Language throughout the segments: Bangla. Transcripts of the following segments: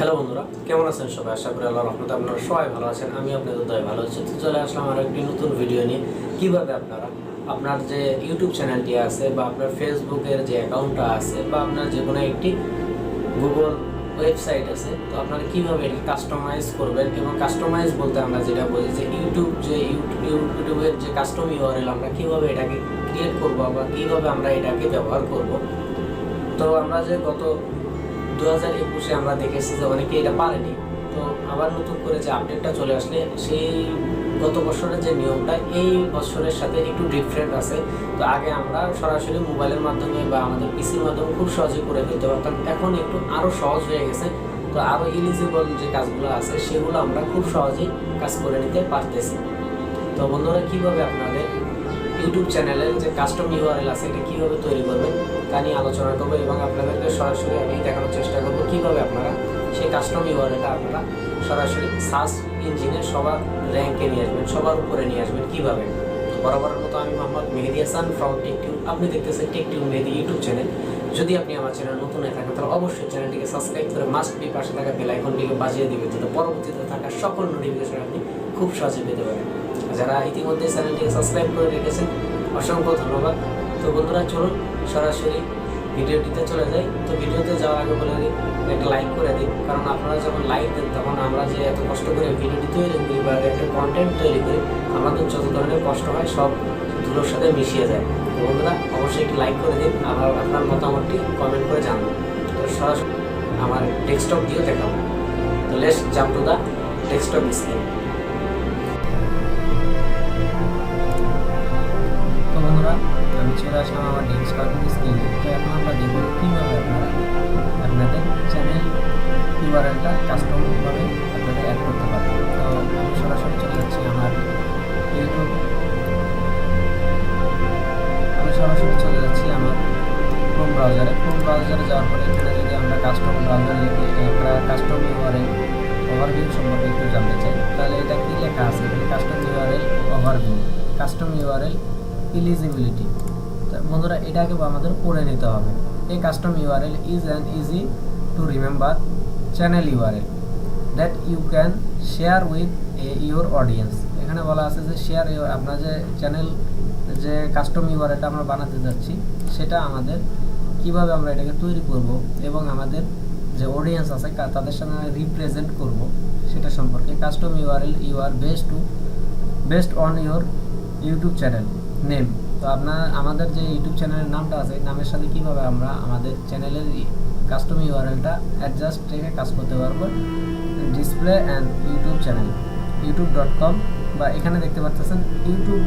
হ্যালো বন্ধুরা, কেমন আছেন সবাই? আশা করি আল্লাহ রহমতে আপনারা সবাই ভালো আছেন, আমি আপনাদের দয় ভালো আছি। তো চলে আসলাম আর একটি নতুন ভিডিও নিয়ে। কীভাবে আপনারা আপনার যে ইউটিউব চ্যানেলটি আছে বা আপনার ফেসবুকের যে অ্যাকাউন্টটা আছে বা আপনার যে কোনো একটি গুগল ওয়েবসাইট আছে, তো আপনারা কীভাবে এটি কাস্টমাইজ করবেন এবং কাস্টমাইজ বলতে আমরা যেটা বলি যে ইউটিউব যে ইউটিউব ইউটিউবের যে কাস্টম ইউআরএল আমরা কীভাবে এটাকে ক্রিয়েট করব বা কীভাবে আমরা এটাকে ব্যবহার করব? তো আমরা যে গত দু হাজার একুশে আমরা দেখেছি যে অনেকে এটা পারেনি। তো আবার নতুন করে যে আপডেটটা চলে আসলে সেই গত বছরের যে নিয়মটা, এই বছরের সাথে একটু ডিফারেন্ট আছে। তো আগে আমরা সরাসরি মোবাইলের মাধ্যমে বা আমাদের পিসির মাধ্যমে খুব সহজে করে ফেলতে পারতাম। এখন একটু আরও সহজ হয়ে গেছে। তো আরও ইলিজিবল যে কাজগুলো আছে, সেগুলো আমরা খুব সহজেই কাজ করে নিতে পারতেছি। তো বন্ধুরা, কীভাবে আপনাদের ইউটিউব চ্যানেলের যে কাস্টম ইউআরএল আছে, এটা কীভাবে তৈরি করবেন, তা নিয়ে আলোচনা করব এবং আপনাদেরকে সরাসরি আমি কীভাবে আপনারা সেই কাস্টম ইউআরএলটা আপনারা সরাসরি সার্চ ইঞ্জিনে সবার র্যাঙ্কে নিয়ে আসবেন, সবার উপরে নিয়ে আসবেন কীভাবে? বরাবরের মতো আমি মোহাম্মদ মেহেদি হাসান ফ্রম টেকটিউব আপনি দেখতেছেন টেকটিউব মেহেদি ইউটিউব চ্যানেল যদি আপনি আমার চ্যানেল নতুন হয়ে থাকেন, তাহলে অবশ্যই চ্যানেলটিকে সাবস্ক্রাইব করে মাস্ট বি পাশে থাকা বেল আইকনটিকে বাজিয়ে দিবেন, যাতে পরবর্তীতে থাকা সকল নোটিফিকেশন আপনি খুব সহজে পেতে পারেন। যারা ইতিমধ্যে চ্যানেলটিকে সাবস্ক্রাইব করে রেখেছেন, অসংখ্য ধন্যবাদ। তো বন্ধুরা, চলুন সরাসরি ভিডিওটিতে চলে যাই। তো ভিডিওতে যাওয়ার আগে বলে দিই, একটা লাইক করে দিন কারণ আপনারা যখন লাইক দেন, তখন আমরা যে এত কষ্ট করে ভিডিওটি তৈরি করি বা একটা কন্টেন্ট তৈরি করি, আমাদের যত ধরনের কষ্ট হয়, সব ধুলোর সাথে মিশিয়ে যায়। তো বন্ধুরা, অবশ্যই একটি লাইক করে দিন আবার আপনার মতামতটি কমেন্ট করে জানান। তো সরাসরি আমার ডেস্কটপ দিয়েও দেখাবো। তো let's jump to the desktop screen চলে আসলাম আমার ডেস্কটপ স্ক্রিনে তো এখন আমরা দেখব কীভাবে আপনারা আপনাদের চ্যানেল ইউআরএলটা কাস্টমভাবে আপনাদের অ্যাড করতে পারবেন। তো আমি সরাসরি চলে যাচ্ছি আমার ইউটিউব আমি সরাসরি চলে যাচ্ছি আমার ক্রোম ব্রাউজারে ক্রোম ব্রাউজারে যাওয়ার পরে এখানে যদি আমরা কাস্টম ব্রাউজার লিখে আমরা কাস্টম ইউআরএল ওভারভিউ সম্পর্কে একটু জানতে চাই। তাহলে এটা কি লেখা আছে? Custom URL overview custom URL eligibility বন্ধুরা এটাকে আমাদের পড়ে নিতে হবে। এই custom URL is an easy to remember channel URL that you can share with a your audience এখানে বলা আছে যে শেয়ার ইউর আপনার যে চ্যানেল যে কাস্টম ইউআরএলটা আমরা বানাতে যাচ্ছি, সেটা আমাদের কীভাবে আমরা এটাকে তৈরি করব এবং আমাদের যে অডিয়েন্স আছে তাদের সঙ্গে রিপ্রেজেন্ট করব, সেটা সম্পর্কে custom URL you are best to best on your YouTube channel name তো আপনার, আমাদের যে ইউটিউব চ্যানেলের নামটা আছে নামের সাথে কীভাবে আমরা আমাদের চ্যানেলের কাস্টম ইউআরএলটা অ্যাডজাস্ট রেখে কাজ করতে পারব? Display and YouTube channel YouTube dot com বা এখানে দেখতে পাচ্ছেন YouTube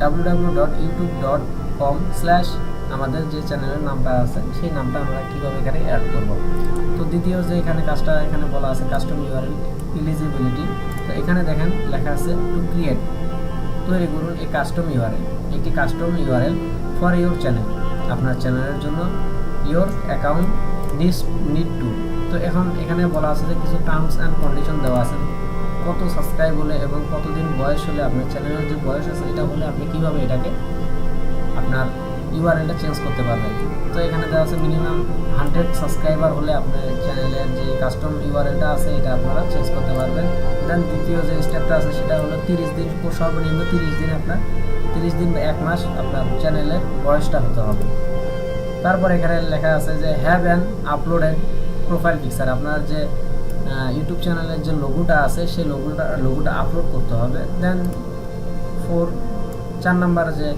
W W dot YouTube dot com slash আমাদের যে চ্যানেলের নামটা আছে, সেই নামটা আমরা কীভাবে এখানে অ্যাড করব? তো দ্বিতীয় যে এখানে কাজটা, এখানে বলা আছে কাস্টম ইউআরএল ইলিজিবিলিটি তো এখানে দেখেন লেখা আছে টু ক্রিয়েট তৈরি করুন এই কাস্টম ইউআরএল একটি custom URL for your channel আপনার চ্যানেলের জন্য your account needs need to তো এখন এখানে বলা আছে যে কিছু টার্মস অ্যান্ড কন্ডিশন দেওয়া আছে। কত সাবস্ক্রাইব হলে এবং কতদিন বয়স হলে আপনার চ্যানেলের যে বয়স আছে, এটা হলে আপনি কীভাবে এটাকে আপনার ইউআরএলটা চেঞ্জ করতে পারবেন। তো এখানে দেওয়া আছে মিনিমাম হান্ড্রেড সাবস্ক্রাইবার হলে আপনার চ্যানেলের যে কাস্টম ইউআরএলটা আছে, এটা আপনারা চেঞ্জ করতে পারবেন। দেন দ্বিতীয় যে স্টেপটা আছে, সেটা হলো তিরিশ দিন, সর্বনিম্ন তিরিশ দিন আপনার, তিরিশ দিন বা এক মাস আপনার চ্যানেলের বয়সটা হতে হবে। তারপর এখানে লেখা আছে যে have an uploaded profile picture আপনার যে ইউটিউব চ্যানেলের যে লোগোটা আছে, সেই লোগোটা লোগোটা আপলোড করতে হবে। দেন ফোর চার নাম্বার যে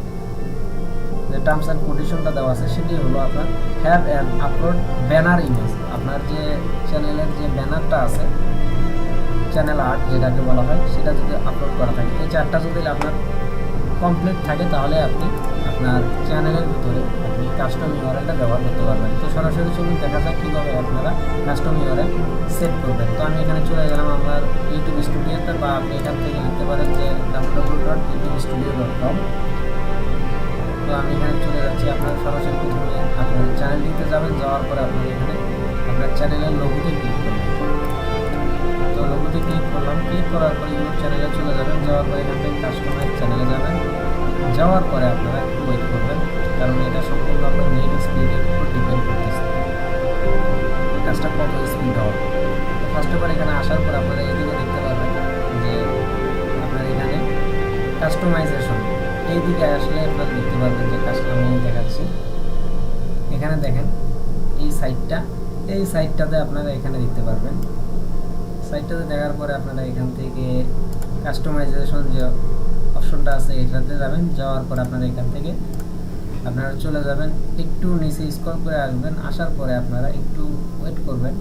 যে টার্মস অ্যান্ড কন্ডিশনটা দেওয়া আছে, সেটি হলো আপনার have an upload banner image আপনার যে চ্যানেলের যে ব্যানারটা আছে চ্যানেল আর্ট যেটাকে বলা হয়, সেটা যদি আপলোড করা থাকে। এই চারটা যদি আপনার কমপ্লিট থাকে, তাহলে আপনি আপনার চ্যানেলের ভিতরে আপনি কাস্টম ইউআরএলটা ব্যবহার করতে পারবেন। তো সরাসরি চলুন, দেখা যাক কীভাবে আপনারা কাস্টম ইউআরএল সেট করবেন। তো আমি এখানে চলে গেলাম আমার ইউটিউব স্টুডিওতে বা আপনি এখান থেকে লিখতে পারেন যে W dot YouTube studio dot com তো আমি এখানে চলে যাচ্ছি আপনার সরাসরি প্রথমে। আপনার চ্যানেলটিতে যাবেন, যাওয়ার পরে আপনার এখানে আপনার চ্যানেলের লোগোতে ক্লিক করবেন। তো লোগোতে ক্লিক করলাম ক্লিক করার পরে ইউটিউব চ্যানেলে চলে যাবেন, যাওয়ার পরে এখান থেকে কাস্টমাইজ চ্যানেলে যাবেন। যাওয়ার পরে আপনারা ওয়েট করবেন, কারণ এটা সম্পূর্ণ আপনার নেট স্পিডের উপর ডিপেন্ড করতেছে। কাজটা কত স্পিড হবে? ফার্স্ট অফ এখানে আসার পর আপনারা এদিকে দেখতে পাবেন যে আপনার এখানে কাস্টমাইজেশন এই দিকে আসলে আপনারা দেখতে পারবেন যে কাস্ট আমি দেখাচ্ছি। এখানে দেখেন, এই সাইটটা এই সাইটটাতে আপনারা এখানে দেখতে পারবেন। সাইটটাতে দেখার পরে আপনারা এখান থেকে কাস্টমাইজেশন যে অপশনটা আছে, এটাতে যাবেন। যাওয়ার পর আপনারা এখান থেকে আপনারা চলে যাবেন। একটু নিচে স্ক্রল করে আসবেন। আসার পরে আপনারা একটু ওয়েট করবেন।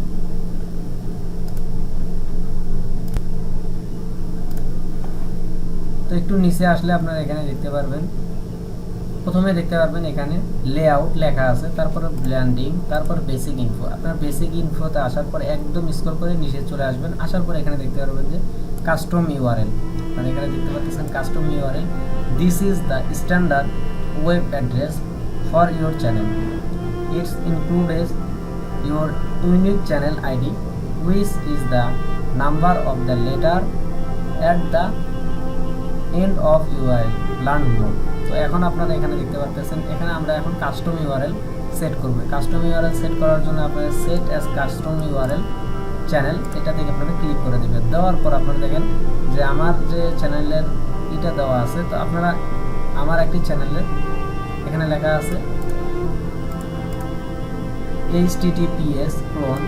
তো একটু নিচে আসলে আপনারা এখানে দেখতে পারবেন। প্রথমে দেখতে পারবেন এখানে লেআউট লেখা আছে, তারপরে ব্ল্যান্ডিং তারপর বেসিক ইনফো আপনার বেসিক ইনফোতে আসার পর একদম স্ক্রল করে নিচে চলে আসবেন। আসার পর এখানে দেখতে পারবেন যে কাস্টম ইউআরএল মানে এখানে দেখতে পাচ্ছেন custom URL this is the standard web address for your channel it's includes your unique channel ID which is the number of the letter at the end of URL learn more তো এখন আপনারা এখানে দেখতে পাচ্ছেন এখানে আমরা এখন কাস্টম ইউআরএল সেট করব। কাস্টম ইউআরএল সেট করার জন্য আপনারা set as custom URL channel এটা থেকে আপনারা ক্লিক করে দেবেন। দেওয়ার পর আপনারা দেখেন যে আমার যে চ্যানেলের এটা দেওয়া আছে, তো আপনারা আমার একটি চ্যানেলের এখানে লেখা আছে, https colon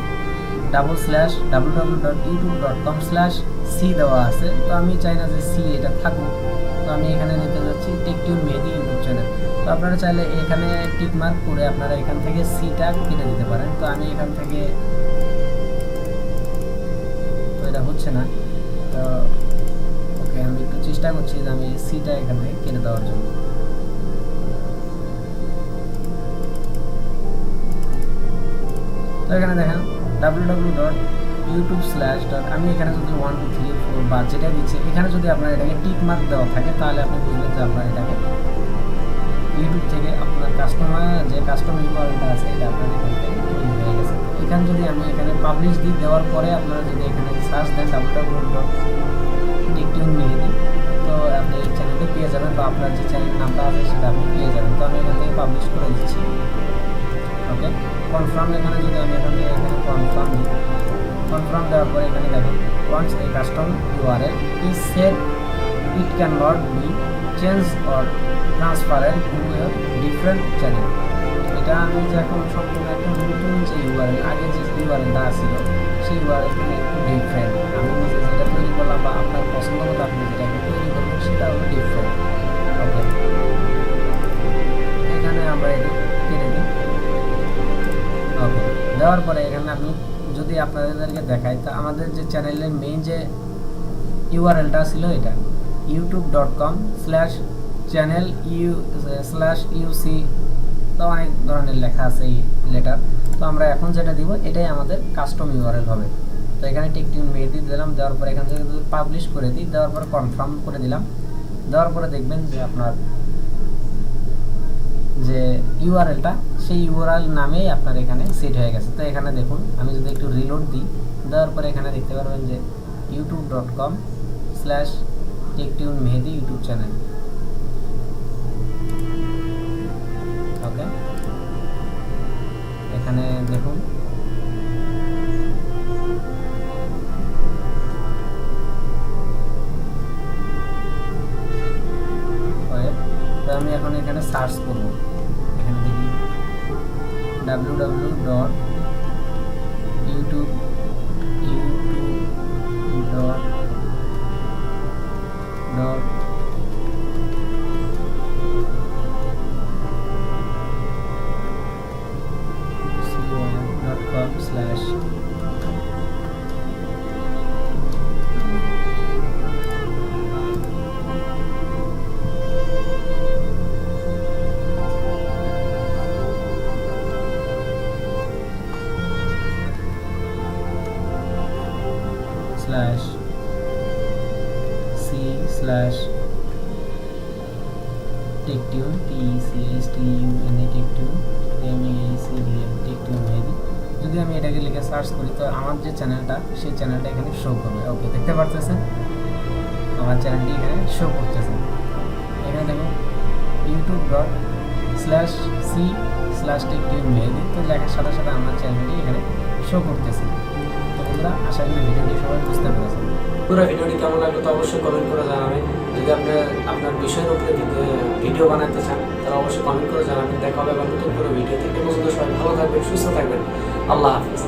double slash double double dot YouTube dot com slash C দেওয়া আছে। তো আমি চাই না যে সি এটা থাকুক। তো আমি এখানে নিতে যাচ্ছি টেকটিউন মেহেদি ইউটিউব চ্যানেল তো আপনারা চাইলে এখানে টিক মার্ক করে আপনারা এখান থেকে সিটা দিতে পারেন। তো আমি এখান থেকে তো এটা হচ্ছে না। তো ওকে, আমি একটু চেষ্টা করছি যে আমি সিটা এখান থেকে কেটে দেওয়ার জন্য। তো এখানে দেখেন W dot YouTube slash dot আমি এখানে যদি ওয়ান টু থ্রি ফোর বা যেটা দিচ্ছে, এখানে যদি আপনার এটাকে টিক মার্ক দেওয়া থাকে, তাহলে আপনি বুঝবেন যে আপনার এটাকে ইউটিউব থেকে আপনার কাস্টমার যে কাস্টমার ইউআরএলটা আছে, এটা আপনার এখান থেকে হয়ে গেছে। এখানে যদি আমি এখানে পাবলিশ দিই দেওয়ার পরে আপনারা যদি এখানে সার্চ দেন ডাব্লিউ ডাব্লিউ ডট টিকটিউন নিয়ে দিই তো আপনি এই চ্যানেলটি পেয়ে যাবেন বা আপনার যে চ্যানেল নামটা আছে, সেটা আপনি পেয়ে যাবেন। তো আমি এখান থেকে পাবলিশ করে দিচ্ছি। ওকে কনফার্ম এখানে যদি আমি এখানে এখানে কনফার্ম কনফার্ম দেওয়ার পরে এখানে দেখেন ওয়ান্স এই custom URL is set it can not be change or transferred to year different channel এটা আমি যে এখন সম্পূর্ণ একটা নতুন যে ইউআরএল আগে যে ইউআরএলটা ছিল সেই ইউআরএল থেকে একটু ডিফারেন্ট আমি নিজে যেটা তৈরি করলাম বা আপনার পছন্দ মতো আপনি যেটাকে তৈরি করবেন, সেটা হলো ডিফারেন্ট ওকে এখানে আমরা এটা দেওয়ার পরে এখানে আমি যদি আপনাদেরকে দেখাই, তা আমাদের যে চ্যানেলের মেইন যে ইউআরএলটা ছিল এটা YouTube dot com slash channel U slash UC তো অনেক ধরনের লেখা আছে এই লেটার তো আমরা এখন যেটা দিব, এটাই আমাদের কাস্টম ইউআরএল হবে। তো এখানে টিকটিউন মেহেদি দিলাম, দেওয়ার পরে এখান থেকে পাবলিশ করে দিই, দেওয়ার পরে কনফার্ম করে দিলাম। দেওয়ার পরে দেখবেন যে আপনার যে ইউআরএলটা সেই ইউআরএল নামেই আপনার এখানে সেট হয়ে গেছে। তো এখানে দেখুন, আমি যদি একটু রিলোড দিই, দেওয়ার পরে এখানে দেখতে পারবেন যে YouTube dot com slash TechTune Mehedi YouTube channel okay এখানে দেখুন W dot YouTube YouTube dot dot C D M TechTune Mehedi যদি আমি এটাকে লিখে সার্চ করি, তো আমার যে চ্যানেলটা সেই চ্যানেলটা এখানে শো করবে। ওকে দেখতে পারতেছেন? আমার চ্যানেলটি এখানে শো করতেছে। এখানে দেখুন YouTube dot slash C slash TechTune Mehedi তো লেখার সাথে সাথে আমার চ্যানেলটি এখানে শো করতেছে। তো বন্ধুরা, আশা করি ভিডিওটি সবাই বুঝতে পেরেছেন। পুরো ভিডিওটি কেমন লাগল তো অবশ্যই কমেন্ট করে জানাবেন। যদি আপনি আপনার বিষয়ের উপরে ভিডিও- বানাতে চান, তাহলে অবশ্যই কমেন্ট করে জানাবেন। দেখা হবে আবার নতুন পুরো ভিডিও থেকে পর্যন্ত সবাই ভালো থাকবেন, সুস্থ থাকবেন। আল্লাহ হাফিজ।